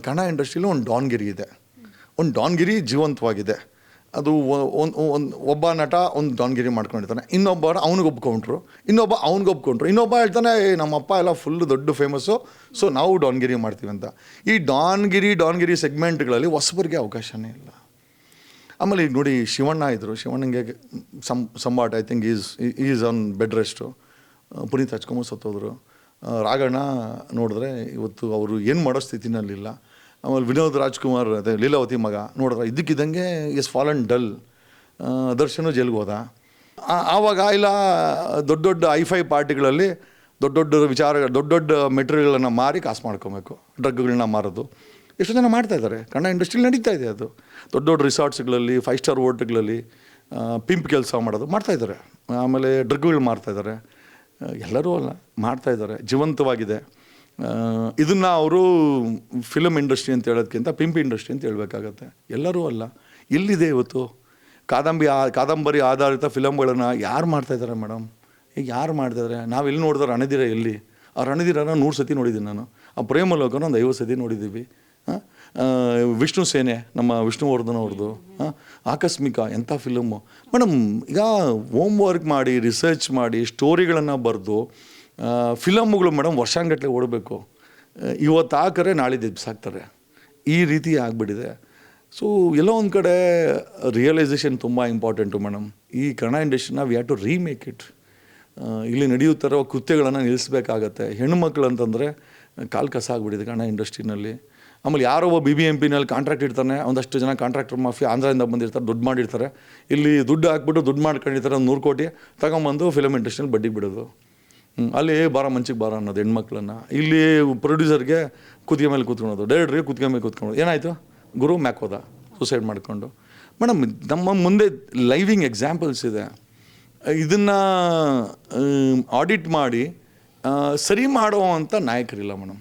ಕನ್ನಡ ಇಂಡಸ್ಟ್ರೀಲಿ ಒಂದು ಡಾನ್ಗಿರಿ ಇದೆ. ಒಂದು ಡಾನ್ಗಿರಿ ಜೀವಂತವಾಗಿದೆ. ಅದು ಒಂದು ಒಬ್ಬ ನಟ ಒಂದು ಡಾನ್ಗಿರಿ ಮಾಡ್ಕೊಂಡಿರ್ತಾನೆ. ಇನ್ನೊಬ್ಬ ಅವ್ನಿಗೆ ಒಪ್ಕೊಂಡ್ರು ಇನ್ನೊಬ್ಬ ಅವ್ನಿಗೆ ಒಪ್ಕೊಂಡ್ರು ಇನ್ನೊಬ್ಬ ಹೇಳ್ತಾನೆ "ಏ, ನಮ್ಮಪ್ಪ ಎಲ್ಲ ಫುಲ್ ದೊಡ್ಡ ಫೇಮಸ್ಸು ಸೊ ನಾವು ಡಾನ್ಗಿರಿ ಮಾಡ್ತೀವಿ ಅಂತ. ಈ ಡಾನ್ಗಿರಿ ಡಾನ್ಗಿರಿ ಸೆಗ್ಮೆಂಟ್ಗಳಲ್ಲಿ ಹೊಸಬರಿಗೆ ಅವಕಾಶವೇ ಇಲ್ಲ. ಆಮೇಲೆ ಈಗ ನೋಡಿ ಶಿವಣ್ಣ ಇದ್ದರು ಶಿವಣ್ಣಗೆ some ಸಂಬಾಟ್ I think is is on bed rest Puneeth ಹಚ್ಕೊಂಬ ಸತ್ತೋದ್ರು. ರಾಘಣ್ಣ ನೋಡಿದ್ರೆ ಇವತ್ತು ಅವರು ಏನು ಮಾಡೋ ಸ್ಥಿತಿನಲ್ಲಿಲ್ಲ ಆಮೇಲೆ ವಿನೋದ್ ರಾಜ್ಕುಮಾರ್, ಅದೇ ಲೀಲಾವತಿ ಮಗ ನೋಡಿದ್ರೆ ಇದ್ದಕ್ಕಿದ್ದಂಗೆ ಎಸ್ ಫಾಲನ್ ಡಲ್ ದರ್ಶನು ಜೈಲ್ಗೆ ಹೋದ. ಆವಾಗ ಇಲ್ಲ, ದೊಡ್ಡ ದೊಡ್ಡ ಐಫೈ ಪಾರ್ಟಿಗಳಲ್ಲಿ ದೊಡ್ಡ ದೊಡ್ಡ ವಿಚಾರ, ದೊಡ್ಡ ದೊಡ್ಡ ಮೆಟೀರಿಯಲ್ಗಳನ್ನು ಮಾರಿ ಕಾಸು ಮಾಡ್ಕೊಬೇಕು, ಡ್ರಗ್ಗಳನ್ನ ಮಾರೋದು. ಎಷ್ಟು ಜನ ಮಾಡ್ತಾ ಇದ್ದಾರೆ. ಕನ್ನಡ ಇಂಡಸ್ಟ್ರಿಲಿ ನಡೀತಾ ಇದೆ ಅದು. ದೊಡ್ಡ ದೊಡ್ಡ ರಿಸಾರ್ಟ್ಸ್ಗಳಲ್ಲಿ ಫೈವ್ ಸ್ಟಾರ್ ಹೋಟೆಲ್ಗಳಲ್ಲಿ ಪಿಂಪ್ ಕೆಲಸ ಮಾಡೋದು ಮಾಡ್ತಾಯಿದ್ದಾರೆ ಆಮೇಲೆ ಡ್ರಗ್ಗಳು ಮಾರ್ತಾ ಇದ್ದಾರೆ. ಎಲ್ಲರೂ ಅಲ್ಲ, ಮಾಡ್ತಾ ಇದ್ದಾರೆ, ಜೀವಂತವಾಗಿದೆ. ಇದನ್ನು ಅವರು ಫಿಲಮ್ ಇಂಡಸ್ಟ್ರಿ ಅಂತ ಹೇಳೋದಕ್ಕಿಂತ ಪಿಂಪ್ ಇಂಡಸ್ಟ್ರಿ ಅಂತ ಹೇಳಬೇಕಾಗತ್ತೆ. ಎಲ್ಲರೂ ಅಲ್ಲ, ಎಲ್ಲಿದೆ ಇವತ್ತು? ಕಾದಂಬರಿ ಆ, ಕಾದಂಬರಿ ಆಧಾರಿತ ಫಿಲಮ್ಗಳನ್ನು ಯಾರು ಮಾಡ್ತಾ ಇದ್ದಾರೆ ಮೇಡಮ್ ಈಗ ಯಾರು ಮಾಡ್ತಾಯಿದ್ದಾರೆ ನಾವು ಎಲ್ಲಿ ನೋಡಿದ್ರೆ ಅಣದಿರ ಎಲ್ಲಿ? ಆ ರಣದಿರನ ನೂರು ಸತಿ ನೋಡಿದ್ದೀನಿ ನಾನು. ಆ ಪ್ರೇಮಲೋಕನ ಒಂದು ಐವತ್ತು ಸತಿ ನೋಡಿದ್ದೀವಿ. ವಿಷ್ಣು ಸೇನೆ, ನಮ್ಮ ವಿಷ್ಣುವರ್ಧನ್ ಅವ್ರದ್ದು ಆಕಸ್ಮಿಕ ಎಂಥ ಫಿಲಮು ಮೇಡಮ್ ಈಗ ಹೋಮ್ ವರ್ಕ್ ಮಾಡಿ ರಿಸರ್ಚ್ ಮಾಡಿ ಸ್ಟೋರಿಗಳನ್ನು ಬರೆದು ಫಿಲಮ್ಗಳು ಮೇಡಮ್ ವರ್ಷಾಂಗಟ್ಲೆ ಓಡಬೇಕು. ಇವತ್ತು ಹಾಕರೆ ನಾಳಿದ್ದು ಎಬ್ಸಾಕ್ತಾರೆ ಈ ರೀತಿ ಆಗಿಬಿಟ್ಟಿದೆ. ಸೊ ಎಲ್ಲೋ ಒಂದು ಕಡೆ ರಿಯಲೈಸೇಷನ್ ತುಂಬ ಇಂಪಾರ್ಟೆಂಟು ಮೇಡಮ್ ಈ Kannada ಇಂಡಸ್ಟ್ರಿನ we have to remake it ಇಲ್ಲಿ ನಡೆಯುತ್ತಿರೋ ಕೃತ್ಯಗಳನ್ನು ನಿಲ್ಲಿಸಬೇಕಾಗತ್ತೆ. ಹೆಣ್ಣುಮಕ್ಕಳು ಅಂತಂದರೆ ಕಾಲು ಕಸ ಆಗಿಬಿಟ್ಟಿದೆ ಕನ್ನಡ ಇಂಡಸ್ಟ್ರಿನಲ್ಲಿ. ಆಮೇಲೆ ಯಾರೋ ಒಬ್ಬ ಬಿ ಬಿ ಎಂ ಪಿನಲ್ಲಿ ಕಾಂಟ್ರಾಕ್ಟ್ ಇರ್ತಾನೆ ಒಂದಷ್ಟು ಜನ ಕಾಂಟ್ರಾಕ್ಟರ್ ಮಾಫಿ ಆಂಧ್ರದಿಂದ ಬಂದಿರ್ತಾರೆ, ದುಡ್ಡು ಮಾಡಿರ್ತಾರೆ. ಇಲ್ಲಿ ದುಡ್ಡು ಹಾಕ್ಬಿಟ್ಟು ದುಡ್ಡು ಮಾಡ್ಕೊಂಡಿರ್ತಾರೆ ಒಂದು ನೂರು ಕೋಟಿ, ತಗೊಂಬಂದು ಫಿಲಮ್ ಇಂಡಸ್ಟ್ರಿಯಲ್ಲಿ ಬಡ್ಡಿಗೆ ಬಿಡೋದು. ಅಲ್ಲಿ ಬಾರ ಮಂಚಿಗೆ ಬಾರ ಅನ್ನೋದು ಹೆಣ್ಮಕ್ಳನ್ನು. ಇಲ್ಲಿ ಪ್ರೊಡ್ಯೂಸರ್ಗೆ ಕುತ್ತಿಗೆ ಮೇಲೆ ಕೂತ್ಕೊಳೋದು ಡೈರೆಕ್ಟ್ರಿಗೆ ಕುತ್ತಿಗೆ ಮೇಲೆ ಕೂತ್ಕೊಳೋದು. ಏನಾಯಿತು? ಗುರು ಮ್ಯಾಕ್ ಹೋದ ಸೂಸೈಡ್ ಮಾಡಿಕೊಂಡು. ಮೇಡಮ್, ನಮ್ಮ ಮುಂದೆ ಲೈವಿಂಗ್ ಎಕ್ಸಾಂಪಲ್ಸ್ ಇದೆ. ಇದನ್ನು ಆಡಿಟ್ ಮಾಡಿ ಸರಿ ಮಾಡೋ ಅಂತ ನಾಯಕರಿಲ್ಲ ಮೇಡಮ್.